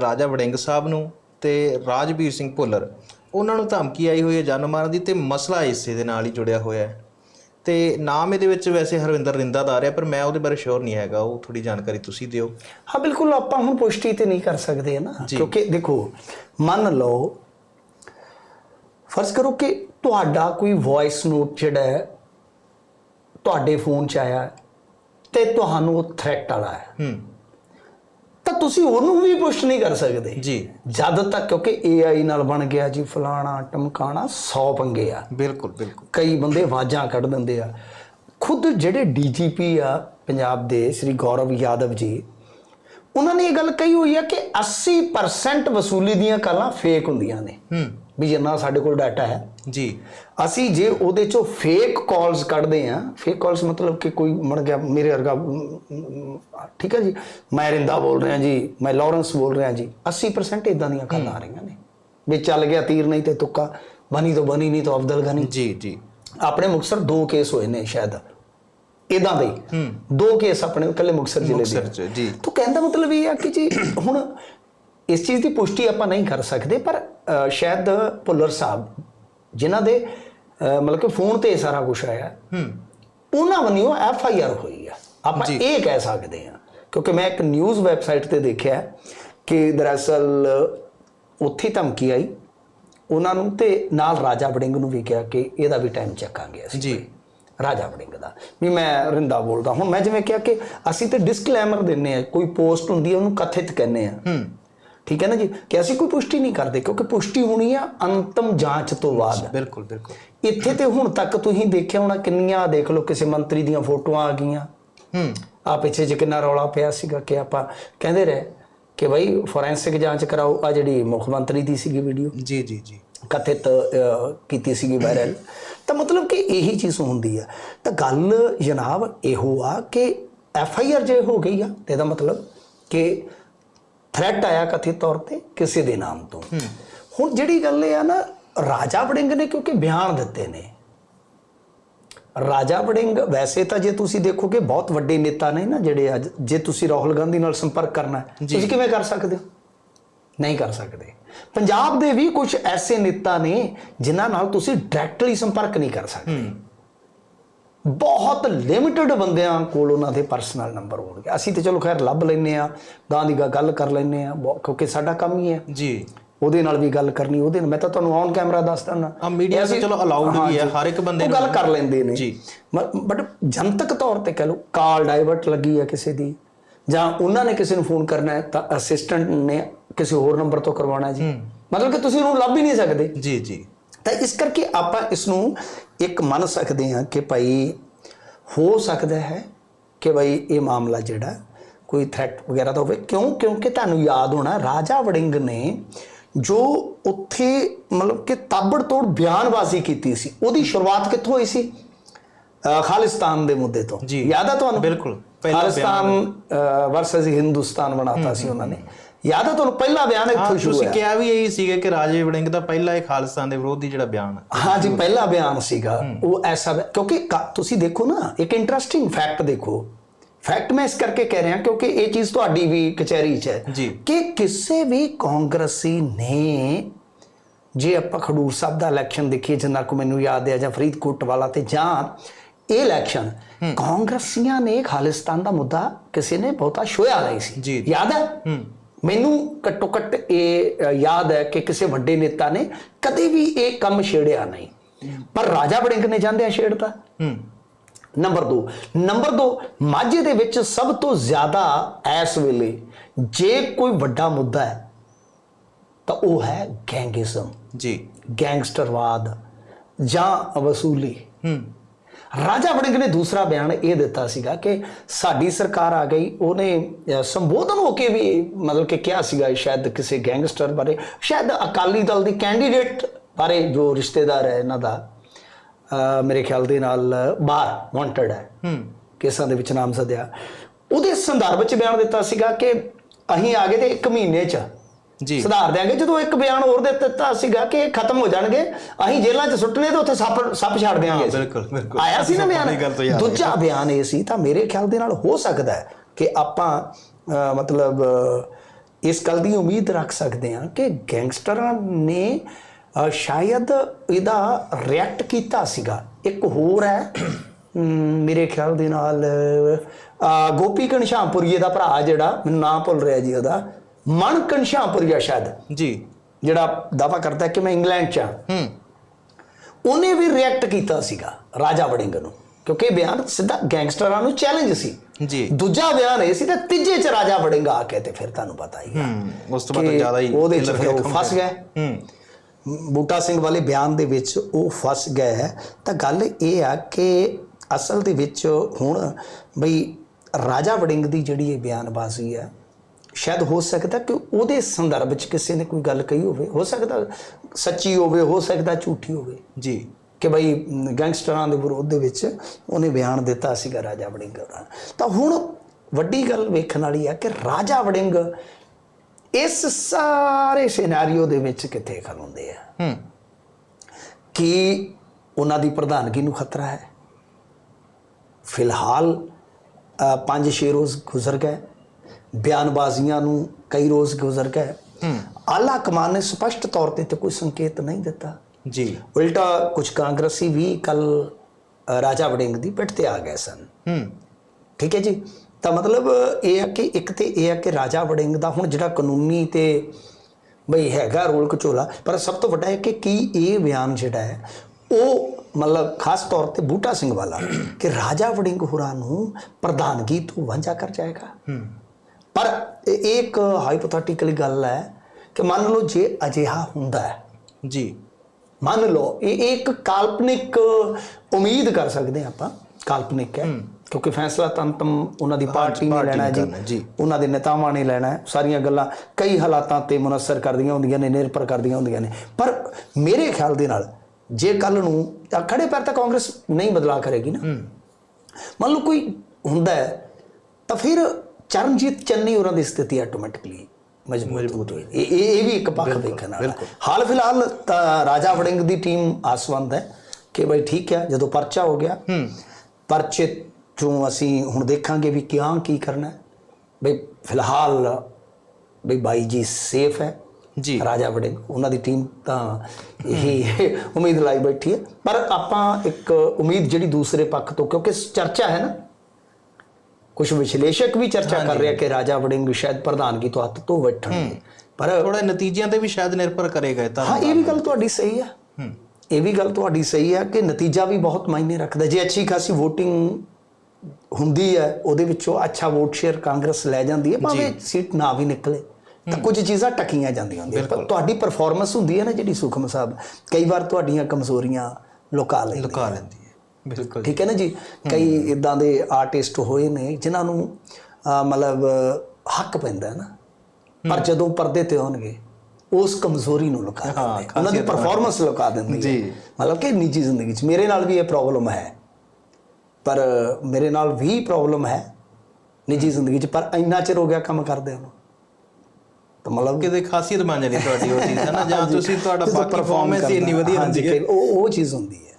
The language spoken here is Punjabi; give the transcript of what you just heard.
ਰਾਜਾ ਵੜਿੰਗ ਸਾਹਿਬ ਨੂੰ ਤੇ ਰਾਜਵੀਰ ਸਿੰਘ ਭੁੱਲਰ। ਉਹਨਾਂ ਨੂੰ ਧਮਕੀ ਆਈ ਹੋਈ ਹੈ ਜਾਨੋਂ ਮਾਰਨ ਦੀ ਤੇ ਮਸਲਾ ਇਸੇ ਦੇ ਨਾਲ ਹੀ ਜੁੜਿਆ ਹੋਇਆ ਹੈ। ਤੇ ਨਾਮ ਇਹਦੇ ਵਿੱਚ ਵੈਸੇ ਹਰਵਿੰਦਰ ਰਿੰਦਾ ਦਾ ਆ ਰਿਹਾ ਪਰ ਮੈਂ ਉਹਦੇ ਬਾਰੇ ਸ਼ੋਰ ਨਹੀਂ ਹੈਗਾ ਉਹ ਥੋੜੀ ਜਾਣਕਾਰੀ ਤੁਸੀਂ ਦਿਓ। ਹਾਂ ਬਿਲਕੁਲ ਆਪਾਂ ਹੁਣ ਪੁਸ਼ਟੀ ਤੇ ਨਹੀਂ ਕਰ ਸਕਦੇ ਨਾ। ਕਿਉਂਕਿ ਦੇਖੋ ਮੰਨ ਲਓ ਫਰਜ਼ ਕਰੋ ਕਿ ਤੁਹਾਡਾ ਕੋਈ ਵੌਇਸ ਨੋਟ ਜਿਹੜਾ ਹੈ ਤੁਹਾਡੇ ਫੋਨ 'ਚ ਆਇਆ ਤੇ ਤੁਹਾਨੂੰ ਉਹ ਥ੍ਰੈਟ ਵਾਲਾ ਹੈ। ਹੂੰ। ਤਾਂ ਤੁਸੀਂ ਉਹਨੂੰ ਵੀ ਪੁਸ਼ਟ ਨਹੀਂ ਕਰ ਸਕਦੇ। ਜੀ। ਜਦ ਤੱਕ ਕਿਉਂਕਿ AI ਨਾਲ ਬਣ ਗਿਆ ਜੀ ਫਲਾਣਾ ਟਮਕਾਣਾ 100 ਪੰਗੇ ਆ। ਬਿਲਕੁਲ ਬਿਲਕੁਲ। ਕਈ ਬੰਦੇ ਆਵਾਜ਼ਾਂ ਕੱਢ ਦਿੰਦੇ ਆ। ਖੁਦ ਜਿਹੜੇ ਡੀਜੀਪੀ ਆ ਪੰਜਾਬ ਦੇ ਸ੍ਰੀ ਗੌਰਵ ਯਾਦਵ ਜੀ ਉਹਨਾਂ ਨੇ ਇਹ ਗੱਲ ਕਹੀ ਹੋਈ ਆ ਕਿ 80% ਵਸੂਲੀ ਦੀਆਂ ਕਾਲਾਂ ਫੇਕ ਹੁੰਦੀਆਂ ਨੇ। ਹੂੰ। ਵੀ ਜਿੰਨਾ ਸਾਡੇ ਕੋਲ ਡਾਟਾ ਹੈ। ਜੀ। ਅਸੀਂ ਜੇ ਉਹਦੇ ਚੋਂ ਫੇਕ ਕਾਲਸ ਕੱਢਦੇ ਆ ਫੇਕ ਕਾਲਸ ਮਤਲਬ ਕਿ ਕੋਈ ਮੜ ਗਿਆ ਮੇਰੇ ਵਰਗਾ ਠੀਕ ਹੈ ਜੀ? ਮੈਂ ਰਿੰਦਾ ਬੋਲ ਰਿਹਾ ਜੀ ਮੈਂ ਲਾਰੈਂਸ ਬੋਲ ਰਿਹਾ ਜੀ 80% ਇਦਾਂ ਦੀਆਂ ਕਾਲਾਂ ਆ ਰਹੀਆਂ ਨੇ। ਵੀ ਚੱਲ ਗਿਆ ਤੀਰ ਨਹੀਂ ਤੇ ਤੁੱਕਾ ਬਣੀ ਤੋਂ ਬਣੀ ਨਹੀਂ ਤਾਂ ਅਫਜ਼ਲ ਗਨੀ। ਜੀ ਜੀ। ਆਪਣੇ ਮੁਕਸਰ ਦੋ ਕੇਸ ਹੋਏ ਨੇ ਸ਼ਾਇਦ। ਇਦਾਂ ਦੇ। ਦੋ ਕੇਸ ਆਪਣੇ ਇਕੱਲੇ ਮੁਕਸਰ ਜ਼ਿਲ੍ਹੇ ਦੇ। ਜੀ। ਤਾਂ ਕਹਿੰਦਾ ਮਤਲਬ ਇਹ ਆ ਕਿ ਜੀ ਹੁਣ ਇਸ ਚੀਜ਼ ਦੀ ਪੁਸ਼ਟੀ ਆਪਾਂ ਨਹੀਂ ਕਰ ਸਕਦੇ ਪਰ ਸ਼ਾਇਦ ਭੁੱਲਰ ਸਾਹਿਬ ਜਿਨ੍ਹਾਂ ਦੇ ਮਤਲਬ ਕਿ ਫੋਨ ਤੇ ਸਾਰਾ ਕੁਝ ਆਇਆ ਹੂੰ। ਉਹਨਾਂ ਵੱਲੋਂ ਐਫ ਆਈ ਆਰ ਹੋਈ ਆ। ਆਪਾਂ। ਇਹ ਕਹਿ ਸਕਦੇ ਹਾਂ ਕਿਉਂਕਿ ਮੈਂ ਇੱਕ ਨਿਊਜ਼ ਵੈਬਸਾਈਟ ਤੇ ਦੇਖਿਆ ਕਿ ਦਰਅਸਲ ਉੱਥੇ ਧਮਕੀ ਆਈ। ਉਹਨਾਂ ਨੂੰ ਤੇ ਨਾਲ ਰਾਜਾ ਵੜਿੰਗ ਨੂੰ ਵੀ ਕਿਹਾ ਕਿ ਇਹਦਾ ਵੀ ਟਾਈਮ ਚੱਕਾਂਗੇ ਅਸੀਂ ਜੀ। ਰਾਜਾ ਵੜਿੰਗ ਦਾ। ਵੀ ਮੈਂ ਰਿੰਦਾ ਬੋਲਦਾ ਹੁਣ ਮੈਂ ਜਿਵੇਂ ਕਿਹਾ ਕਿ ਅਸੀਂ ਤੇ ਡਿਸਕਲੇਮਰ ਦਿੰਨੇ ਆ ਕੋਈ ਪੋਸਟ ਹੁੰਦੀ ਹੈ ਉਹਨੂੰ ਕਥਿਤ ਕਹਿੰਦੇ ਆ ਹੂੰ। ਠੀਕ ਹੈ ਨਾ ਜੀ? ਕਿ ਅਸੀਂ ਕੋਈ ਪੁਸ਼ਟੀ ਨਹੀਂ ਕਰਦੇ ਕਿਉਂਕਿ ਪੁਸ਼ਟੀ ਹੋਣੀ ਆ ਅੰਤਮ ਜਾਂਚ ਤੋਂ ਬਾਅਦ। ਬਿਲਕੁਲ ਬਿਲਕੁਲ। ਇੱਥੇ ਤੇ ਹੁਣ ਤੱਕ ਤੁਸੀਂ ਦੇਖਿਆ ਹੋਣਾ ਕਿੰਨੀਆਂ ਦੇਖ ਲਓ ਕਿਸੇ ਮੰਤਰੀ ਦੀਆਂ ਫੋਟੋਆਂ ਆ ਗਈਆਂ। ਹੂੰ। ਆ ਪਿੱਛੇ ਜੇ ਕਿੰਨਾ ਰੌਲਾ ਪਿਆ ਸੀਗਾ ਕਿ ਆਪਾਂ ਕਹਿੰਦੇ ਰਹੇ ਕਿ ਭਾਈ ਫੋਰੈਂਸਿਕ ਜਾਂਚ ਕਰਾਓ ਆ ਜਿਹੜੀ ਮੁੱਖ ਮੰਤਰੀ ਦੀ ਸੀਗੀ ਵੀਡੀਓ ਜੀ ਜੀ ਜੀ। ਕਥਿਤ ਕੀਤੀ ਸੀਗੀ ਵਾਇਰਲ ਤਾਂ ਮਤਲਬ ਕਿ ਇਹੀ ਚੀਜ਼ ਹੁੰਦੀ ਆ। ਤਾਂ ਗੱਲ ਜਨਾਬ ਇਹੋ ਆ ਕਿ ਐਫ ਆਈ ਆਰ ਜੇ ਹੋ ਗਈ ਆ ਤੇ ਇਹਦਾ ਮਤਲਬ ਕਿ ਥ੍ਰੈਟ ਆਇਆ ਕਥਿਤ ਤੌਰ ਤੇ ਕਿਸੇ ਦੇ ਨਾਮ ਤੋਂ। ਹੁਣ ਜਿਹੜੀ ਗੱਲ ਇਹ ਆ ਨਾ ਰਾਜਾ ਵੜਿੰਗ ਨੇ ਕਿਉਂਕਿ ਬਿਆਨ ਦਿੱਤੇ ਨੇ। ਰਾਜਾ ਵੜਿੰਗ ਵੈਸੇ ਤਾਂ ਜੇ ਤੁਸੀਂ ਦੇਖੋਗੇ ਬਹੁਤ ਵੱਡੇ ਨੇਤਾ ਨੇ ਨਾ ਜਿਹੜੇ ਅੱਜ ਜੇ ਤੁਸੀਂ ਰਾਹੁਲ ਗਾਂਧੀ ਨਾਲ ਸੰਪਰਕ ਕਰਨਾ ਤੁਸੀਂ ਕਿਵੇਂ ਕਰ ਸਕਦੇ ਹੋ? ਨਹੀਂ ਕਰ ਸਕਦੇ। ਪੰਜਾਬ ਦੇ ਵੀ ਕੁਝ ਐਸੇ ਨੇਤਾ ਨੇ ਜਿਨ੍ਹਾਂ ਨਾਲ ਤੁਸੀਂ ਡਾਇਰੈਕਟਲੀ ਸੰਪਰਕ ਨਹੀਂ ਕਰ ਸਕਦੇ। ਬਹੁਤ ਲਿਮਿਟਿਡ ਬੰਦਿਆਂ ਕੋਲ ਉਹਨਾਂ ਦੇ ਪਰਸਨਲ ਨੰਬਰ ਹੋਣਗੇ। ਅਸੀਂ ਤੇ ਚਲੋ ਖੈਰ ਲੱਭ ਲੈਨੇ ਆ ਗਾਂ ਦੀ ਗੱਲ ਕਰ ਲੈਨੇ ਆ ਕਿਉਂਕਿ ਸਾਡਾ ਕੰਮ ਹੀ ਹੈ। ਜੀ। ਉਹਦੇ ਨਾਲ ਵੀ ਗੱਲ ਕਰਨੀ ਉਹਦੇ ਨਾਲ ਮੈਂ ਤਾਂ ਤੁਹਾਨੂੰ ਔਨ ਕੈਮਰਾ ਦੱਸ ਦਿੰਦਾ। ਆ ਮੀਡੀਆ ਤੇ ਚਲੋ ਅਲਾਉਡ ਵੀ ਹੈ ਹਰ ਇੱਕ ਬੰਦੇ ਉਹ ਗੱਲ ਕਰ ਲੈਂਦੇ ਨੇ। ਜੀ। ਬਟ ਜਨਤਕ ਤੌਰ ਤੇ ਕਹ ਲਓ ਕਾਲ ਡਾਈਵਰਟ ਲੱਗੀ ਹੈ ਕਿਸੇ ਦੀ ਜਾਂ ਉਹਨਾਂ ਨੇ ਕਿਸੇ ਨੂੰ ਫੋਨ ਕਰਨਾ ਹੈ ਤਾਂ ਅਸਿਸਟੈਂਟ ਨੇ ਕਿਸੇ ਹੋਰ ਨੰਬਰ ਤੋਂ ਕਰਵਾਉਣਾ ਜੀ। ਮਤਲਬ ਕਿ ਤੁਸੀਂ ਉਹਨੂੰ ਲੱਭ ਹੀ ਨਹੀਂ ਸਕਦੇ। ਜੀ ਜੀ। ਤਾਂ ਇਸ ਕਰਕੇ ਆਪਾਂ ਇਸ ਨੂੰ ਇੱਕ ਮੰਨ ਸਕਦੇ ਹਾਂ ਕਿ ਭਾਈ ਹੋ ਸਕਦਾ ਹੈ ਕਿ ਭਾਈ ਇਹ ਮਾਮਲਾ ਜਿਹੜਾ ਕੋਈ ਥ੍ਰੈਟ ਵਗੈਰਾ ਦਾ ਹੋਵੇ। ਕਿਉਂ? ਕਿਉਂਕਿ ਤੁਹਾਨੂੰ ਯਾਦ ਹੋਣਾ ਰਾਜਾ ਵੜਿੰਗ ਨੇ ਜੋ ਉੱਥੇ ਮਤਲਬ ਕਿ ਤਾਬੜਤੋੜ ਬਿਆਨਬਾਜ਼ੀ ਕੀਤੀ ਸੀ ਉਹਦੀ ਸ਼ੁਰੂਆਤ ਕਿੱਥੋਂ ਹੋਈ ਸੀ? ਖਾਲਿਸਤਾਨ ਦੇ ਮੁੱਦੇ ਤੋਂ। ਯਾਦ ਆ ਤੁਹਾਨੂੰ? ਬਿਲਕੁਲ, ਖਾਲਿਸਤਾਨ ਵਰਸਸ ਹਿੰਦੁਸਤਾਨ ਬਣਾਤਾ ਸੀ ਉਹਨਾਂ ਨੇ। ਯਾਦ ਆ ਤੁਹਾਨੂੰ ਪਹਿਲਾ ਬਿਆਨ ਇੱਥੋਂ ਸ਼ੁਰੂ ਤੁਸੀਂ ਹੋਇਆ। ਕਿਹਾ ਵੀ ਇਹੀ ਸੀਗਾ ਕਿ ਰਾਜੇ ਵੜਿੰਗ ਦਾ ਪਹਿਲਾ ਇਹ ਖਾਲਿਸਤਾਨ ਦੇ ਵਿਰੋਧੀ ਜਿਹੜਾ ਬਿਆਨ ਹੈ। ਜੀ ਪਹਿਲਾ ਬਿਆਨ ਸੀਗਾ। ਉਹ ਐਸਾ ਕਿਉਂਕਿ ਤੁਸੀਂ ਦੇਖੋ ਨਾ ਇੱਕ ਇੰਟਰਸਟਿੰਗ ਫੈਕਟ ਦੇਖੋ। ਫੈਕਟ ਮੈਂ ਇਸ ਕਰਕੇ ਕਹਿ ਰਿਹਾ ਕਿਉਂਕਿ ਇਹ ਚੀਜ਼ ਤੁਹਾਡੀ ਵੀ ਕਚਹਿਰੀ 'ਚ ਹੈ। ਕਿ ਕਿਸੇ ਵੀ ਕਾਂਗਰਸੀ ਨੇ ਜੇ ਆਪਾਂ ਖਡੂਰ ਸਾਹਿਬ ਦਾ ਇਲੈਕਸ਼ਨ ਦੇਖੀਏ ਜਿੰਨਾ ਕੋ ਮੈਨੂੰ ਯਾਦ ਹੈ ਜਾਂ ਫਰੀਦਕੋਟ ਵਾਲਾ ਤੇ ਜਾਂ ਇਹ ਇਲੈਕਸ਼ਨ ਕਾਂਗਰਸੀਆਂ ਨੇ ਖਾਲਿਸਤਾਨ ਦਾ ਮੁੱਦਾ ਕਿਸੇ ਨੇ ਬਹੁਤਾ ਛੋਇਆ ਨਹੀਂ ਸੀ। ਯਾਦ ਹੂੰ। ਮੈਨੂੰ ਘੱਟੋ ਘੱਟ ਇਹ ਯਾਦ ਹੈ ਕਿ ਕਿਸੇ ਵੱਡੇ ਨੇਤਾ ਨੇ ਕਦੇ ਵੀ ਇਹ ਕੰਮ ਛੇੜਿਆ ਨਹੀਂ। ਪਰ ਰਾਜਾ ਵੜਿੰਗ ਨੇ ਜਾਂਦਿਆਂ ਛੇੜਤਾ। ਹੂੰ। ਨੰਬਰ 2 ਨੰਬਰ 2 ਮਾਝੇ ਦੇ ਵਿੱਚ ਸਭ ਤੋਂ ਜ਼ਿਆਦਾ ਇਸ ਵੇਲੇ ਜੇ ਕੋਈ ਵੱਡਾ ਮੁੱਦਾ ਹੈ ਤਾਂ ਉਹ ਹੈ ਗੈਂਗਿਜ਼ਮ ਜੀ। ਗੈਂਗਸਟਰਵਾਦ ਜਾਂ ਵਸੂਲੀ। ਹੂੰ। ਰਾਜਾ ਵੜਿੰਗ ਨੇ ਦੂਸਰਾ ਬਿਆਨ ਇਹ ਦਿੱਤਾ ਸੀਗਾ ਕਿ ਸਾਡੀ ਸਰਕਾਰ ਆ ਗਈ ਉਹਨੇ ਸੰਬੋਧਨ ਹੋ ਕੇ ਵੀ ਮਤਲਬ ਕਿ ਕਿਹਾ ਸੀਗਾ ਸ਼ਾਇਦ ਕਿਸੇ ਗੈਂਗਸਟਰ ਬਾਰੇ ਸ਼ਾਇਦ ਅਕਾਲੀ ਦਲ ਦੀ ਕੈਂਡੀਡੇਟ ਬਾਰੇ ਜੋ ਰਿਸ਼ਤੇਦਾਰ ਹੈ ਇਹਨਾਂ ਦਾ ਮੇਰੇ ਖਿਆਲ ਦੇ ਨਾਲ ਬਾਹਰ ਵਾਂਟਡ ਹੈ ਹੂੰ। ਕੇਸਾਂ ਦੇ ਵਿੱਚ ਨਾਮ ਸਦਿਆ ਉਹਦੇ ਸੰਦਰਭ ਚ ਬਿਆਨ ਦਿੱਤਾ ਸੀਗਾ ਕਿ ਅਸੀਂ ਆ ਗਏ ਤੇ 1 ਮਹੀਨੇ ਚ ਜੀ ਸੁਧਾਰ ਦਿਆਂਗੇ ਜਦੋਂ ਇੱਕ ਬਿਆਨ ਹੋਰ ਦੇ ਦਿੱਤਾ ਸੀਗਾ ਕਿ ਇਹ ਖਤਮ ਹੋ ਜਾਣਗੇ ਅਸੀਂ ਜੇਲ੍ਹਾਂ 'ਚ ਸੁੱਟਨੇ ਤੇ ਉੱਥੇ ਸੱਪ ਸੱਪ ਛੱਡ ਅਸੀਂ। ਬਿਲਕੁਲ, ਬਿਲਕੁਲ। ਆਇਆ ਸੀ ਨਾ ਬਿਆਨ। ਦੂਜਾ ਬਿਆਨ ਇਹ ਸੀ ਤਾਂ ਮੇਰੇ ਖਿਆਲ ਦੇ ਨਾਲ ਹੋ ਸਕਦਾ ਹੈ ਕਿ ਆਪਾਂ ਮਤਲਬ ਇਸ ਗੱਲ ਦੀ ਉਮੀਦ ਰੱਖ ਸਕਦੇ ਹਾਂ ਕਿ ਗੈਂਗਸਟਰਾਂ ਨੇ ਸ਼ਾਇਦ ਇਹਦਾ ਰਿਐਕਟ ਕੀਤਾ ਸੀਗਾ ਇੱਕ ਹੋਰ ਹੈ ਮੇਰੇ ਖਿਆਲ ਦੇ ਨਾਲ ਗੋਪੀ ਘਨਸ਼ਾਮਪੁਰੀਏ ਦਾ ਭਰਾ ਜਿਹੜਾ ਮੈਨੂੰ ਨਾਮ ਭੁੱਲ ਰਿਹਾ ਜੀ ਉਹਦਾ ਮਨ ਘਨਸ਼ਾਮਪੁਰੀਆ ਸ਼ਾਇਦ ਜੀ। ਜਿਹੜਾ ਦਾਵਾ ਕਰਦਾ ਕਿ ਮੈਂ ਇੰਗਲੈਂਡ ਚ ਹਾਂ ਹੂੰ। ਉਹਨੇ ਵੀ ਰਿਐਕਟ ਕੀਤਾ ਸੀਗਾ ਰਾਜਾ ਵੜਿੰਗ ਨੂੰ ਕਿਉਂਕਿ ਇਹ ਬਿਆਨ ਸਿੱਧਾ ਗੈਂਗਸਟਰਾਂ ਨੂੰ ਚੈਲੰਜ ਸੀ। ਜੀ। ਦੂਜਾ ਬਿਆਨ ਇਹ ਸੀ ਤੇ ਤੀਜੇ ਚ ਰਾਜਾ ਵੜਿੰਗ ਆ ਕੇ ਤੇ ਫਿਰ ਤੁਹਾਨੂੰ ਪਤਾ ਹੀ ਹੈ ਉਸ ਤੋਂ ਬਾਅਦ ਜ਼ਿਆਦਾ ਹੀ ਉਹਦੇ ਚ ਫਿਰ ਉਹ ਫਸ ਗਏ ਹੂੰ। ਬੂਟਾ ਸਿੰਘ ਵਾਲੇ ਬਿਆਨ ਦੇ ਵਿੱਚ ਉਹ ਫਸ ਗਏ ਹੈ। ਤਾਂ ਗੱਲ ਇਹ ਆ ਕਿ ਅਸਲ ਦੇ ਵਿੱਚ ਹੁਣ ਬਈ ਰਾਜਾ ਵੜਿੰਗ ਦੀ ਜਿਹੜੀ ਇਹ ਬਿਆਨਬਾਜ਼ੀ ਹੈ ਸ਼ਾਇਦ ਹੋ ਸਕਦਾ ਕਿ ਉਹਦੇ ਸੰਦਰਭ ਵਿੱਚ ਕਿਸੇ ਨੇ ਕੋਈ ਗੱਲ ਕਹੀ ਹੋਵੇ। ਹੋ ਸਕਦਾ ਸੱਚੀ ਹੋਵੇ ਹੋ ਸਕਦਾ ਝੂਠੀ ਹੋਵੇ। ਜੀ। ਕਿ ਮ, ਗੈਂਗਸਟਰਾਂ ਦੇ ਵਿਰੋਧ ਦੇ ਵਿੱਚ ਉਹਨੇ ਬਿਆਨ ਦਿੱਤਾ ਸੀਗਾ ਰਾਜਾ ਵੜਿੰਗ ਦਾ। ਤਾਂ ਹੁਣ ਵੱਡੀ ਗੱਲ ਵੇਖਣ ਵਾਲੀ ਹੈ ਕਿ ਰਾਜਾ ਵੜਿੰਗ ਇਸ ਸਾਰੇ ਸਿਨੈਰੀਓ ਦੇ ਵਿੱਚ ਕਿੱਥੇ ਖਲੋਂਦੇ ਆ। ਹੂੰ। ਕਿ ਉਹਨਾਂ ਦੀ ਪ੍ਰਧਾਨਗੀ ਨੂੰ ਖਤਰਾ ਹੈ? ਫਿਲਹਾਲ ਪੰਜ ਛੇ ਰੋਜ਼ ਗੁਜ਼ਰ ਗਏ। ਬਿਆਨਬਾਜ਼ੀਆਂ ਨੂੰ ਕਈ ਰੋਜ਼ ਗੁਜ਼ਰ ਗਏ। ਆਲਾ ਕਮਾਨ ਨੇ ਸਪਸ਼ਟ ਤੌਰ ਤੇ ਤੇ ਕੋਈ ਸੰਕੇਤ ਨਹੀਂ ਦਿੱਤਾ। ਜੀ। ਉਲਟਾ ਕੁਝ ਕਾਂਗਰਸੀ ਵੀ ਕੱਲ ਰਾਜਾ ਵੜਿੰਗ ਦੀ ਪਿੱਠ ਤੇ ਆ ਗਏ ਸਨ। ਹੂੰ। ਠੀਕ ਹੈ ਜੀ? ਤਾਂ ਮਤਲਬ ਇਹ ਹੈ ਕਿ ਇੱਕ ਤੇ ਇਹ ਹੈ ਕਿ ਰਾਜਾ ਵੜਿੰਗ ਦਾ ਹੁਣ ਜਿਹੜਾ ਕਾਨੂੰਨੀ ਤੇ ਬਈ ਹੈਗਾ ਰੋਲ ਕਚੋਲਾ ਪਰ ਸਭ ਤੋਂ ਵੱਡਾ ਹੈ ਕਿ ਕੀ ਇਹ ਬਿਆਨ ਜਿਹੜਾ ਹੈ ਉਹ ਮਤਲਬ ਖਾਸ ਤੌਰ ਤੇ ਬੂਟਾ ਸਿੰਘ ਵਾਲਾ ਕਿ ਰਾਜਾ ਵੜਿੰਗ ਹੋਰਾਂ ਨੂੰ ਪ੍ਰਧਾਨਗੀ ਤੋਂ ਵਾਂਝਾ ਕਰ ਜਾਏਗਾ। ਹੂੰ। ਪਰ ਇਹ ਇੱਕ ਹਾਈਪੋਥੈਟਿਕਲ ਗੱਲ ਹੈ ਕਿ ਮੰਨ ਲਓ ਜੇ ਅਜਿਹਾ ਹੁੰਦਾ ਹੈ। ਜੀ। ਮੰਨ ਲਓ ਇਹ ਇੱਕ ਕਾਲਪਨਿਕ ਉਮੀਦ ਕਰ ਸਕਦੇ ਆਪਾਂ। ਕਾਲਪਨਿਕ ਹੈ। ਕਿਉਂਕਿ ਫੈਸਲਾ ਤੰਤਮ ਉਹਨਾਂ ਦੀ ਪਾਰਟੀ ਨੇ ਲੈਣਾ ਜੀ। ਉਹਨਾਂ ਦੇ ਨੇਤਾਵਾਂ ਨੇ ਲੈਣਾ ਹੈ। ਸਾਰੀਆਂ ਗੱਲਾਂ ਕਈ ਹਾਲਾਤਾਂ ਤੇ ਮੁਨਸਰ ਕਰਦੀਆਂ ਹੁੰਦੀਆਂ ਨੇ ਨਿਰਭਰ ਕਰਦੀਆਂ ਹੁੰਦੀਆਂ ਨੇ। ਪਰ ਮੇਰੇ ਖਿਆਲ ਦੇ ਨਾਲ ਜੇ ਕੱਲ ਨੂੰ ਤਾਂ ਖੜੇ ਪੈਰ ਤਾਂ ਕਾਂਗਰਸ ਨਹੀਂ ਬਦਲਾ ਕਰੇਗੀ ਨਾ। ਮੰਨ ਲਓ ਕੋਈ ਹੁੰਦਾ ਹੈ ਤਾਂ ਫਿਰ ਚਰਨਜੀਤ ਚੰਨੀ ਉਹਨਾਂ ਦੀ ਸਥਿਤੀ ਆਟੋਮੈਟਿਕਲੀ ਮਜ਼ਬੂਤ ਹੋਈ ਇਹ ਇਹ ਵੀ ਇੱਕ ਪੱਖ ਦੇਖਣ ਵਾਲਾ। ਹਾਲ ਫਿਲਹਾਲ ਤਾਂ ਰਾਜਾ ਵੜਿੰਗ ਦੀ ਟੀਮ ਆਸਵੰਦ ਹੈ ਕਿ ਬਈ ਠੀਕ ਹੈ ਜਦੋਂ ਪਰਚਾ ਹੋ ਗਿਆ ਪਰਚੇ ਚੋਂ ਅਸੀਂ ਹੁਣ ਦੇਖਾਂਗੇ ਵੀ ਕਿਹਾਂ ਕੀ ਕਰਨਾ ਹੈ। ਬਈ ਫਿਲਹਾਲ ਬਈ ਬਾਈ ਜੀ ਸੇਫ ਹੈ। ਜੀ। ਰਾਜਾ ਵੜਿੰਗ ਉਹਨਾਂ ਦੀ ਟੀਮ ਤਾਂ ਇਹ ਉਮੀਦ ਲਾਈ ਬੈਠੀ ਹੈ। ਪਰ ਆਪਾਂ ਇੱਕ ਉਮੀਦ ਜਿਹੜੀ ਦੂਸਰੇ ਪੱਖ ਤੋਂ ਕਿਉਂਕਿ ਚਰਚਾ ਹੈ ਨਾ ਕੁਝ ਵਿਸ਼ਲੇਸ਼ਕ ਵੀ ਚਰਚਾ ਕਰ ਰਹੇ ਆ ਕਿ ਰਾਜਾ ਵੜਿੰਗ ਸ਼ਾਇਦ ਪ੍ਰਧਾਨਗੀ ਤੋਂ ਹੱਥ ਤੋਂ ਬੈਠਣਗੇ ਪਰ ਥੋੜਾ ਨਤੀਜਿਆਂ ਤੇ ਵੀ ਸ਼ਾਇਦ ਨਿਰਭਰ ਕਰੇਗਾ ਇਹ ਤਾਂ ਹਾਂ ਇਹ ਵੀ ਗੱਲ ਤੁਹਾਡੀ ਸਹੀ ਹੂੰ। ਇਹ ਵੀ ਗੱਲ ਤੁਹਾਡੀ ਸਹੀ ਹੈ ਕਿ ਨਤੀਜਾ ਵੀ ਬਹੁਤ ਮਾਇਨੇ ਰੱਖਦਾ ਜੇ ਅੱਛੀ ਖਾਸੀ VOTING ਹੁੰਦੀ ਹੈ ਉਹਦੇ ਵਿੱਚੋਂ ਅੱਛਾ ਵੋਟ ਸ਼ੇਅਰ ਕਾਂਗਰਸ ਲੈ ਜਾਂਦੀ ਹੈ ਭਾਵੇਂ ਸੀਟ ਨਾ ਵੀ ਨਿਕਲੇ ਤਾਂ ਕੁਝ ਚੀਜ਼ਾਂ ਟਕੀਆਂ ਜਾਂਦੀਆਂ ਹੁੰਦੀਆਂ। ਪਰ ਤੁਹਾਡੀ ਪਰਫਾਰਮੈਂਸ ਹੁੰਦੀ ਹੈ ਨਾ ਜਿਹੜੀ ਸੁਖਮ ਸਾਹਿਬ ਕਈ ਵਾਰ ਤੁਹਾਡੀਆਂ ਕਮਜ਼ੋਰੀਆਂ ਲੁਕਾ ਲੈਂਦੀ ਲੁਕਾ ਲੈਂਦੀ ਬਿਲਕੁਲ ਠੀਕ ਹੈ ਨਾ ਜੀ? ਕਈ ਇਦਾਂ ਦੇ ਆਰਟਿਸਟ ਹੋਏ ਨੇ ਜਿਨ੍ਹਾਂ ਨੂੰ ਮਤਲਬ ਹੱਕ ਪੈਂਦਾ ਹੈ ਨਾ। ਪਰ ਜਦੋਂ ਪਰਦੇ ਤੇ ਆਉਣਗੇ ਉਸ ਕਮਜ਼ੋਰੀ ਨੂੰ ਲੁਕਾ ਦਿੰਦੇ ਹਾਂ। ਉਹਨਾਂ ਦੀ ਪਰਫਾਰਮੈਂਸ ਲੁਕਾ ਦਿੰਦੇ ਜੀ। ਮਤਲਬ ਕਿ ਨਿੱਜੀ ਜ਼ਿੰਦਗੀ 'ਚ। ਮੇਰੇ ਨਾਲ ਵੀ ਇਹ ਪ੍ਰੋਬਲਮ ਹੈ। ਪਰ ਮੇਰੇ ਨਾਲ ਵੀ ਪ੍ਰੋਬਲਮ ਹੈ ਨਿੱਜੀ ਜ਼ਿੰਦਗੀ 'ਚ। ਪਰ ਇੰਨਾ ਚਿਰ ਹੋ ਗਿਆ ਕੰਮ ਕਰਦੇ ਨੂੰ। ਤਾਂ ਮਤਲਬ ਕਿਤੇ ਖਾਸੀਅਤ ਬਣ ਜਾਂਦੀ ਤੁਹਾਡੀ ਉਹ ਚੀਜ਼ ਹੈ ਨਾ? ਜਾਂ ਤੁਸੀਂ ਤੁਹਾਡਾ ਬਾਕੀ ਪਰਫਾਰਮੈਂਸ ਹੀ ਇੰਨੀ ਵਧੀਆ ਹੁੰਦੀ ਹੈ। ਉਹ ਉਹ ਚੀਜ਼ ਹੁੰਦੀ ਹੈ।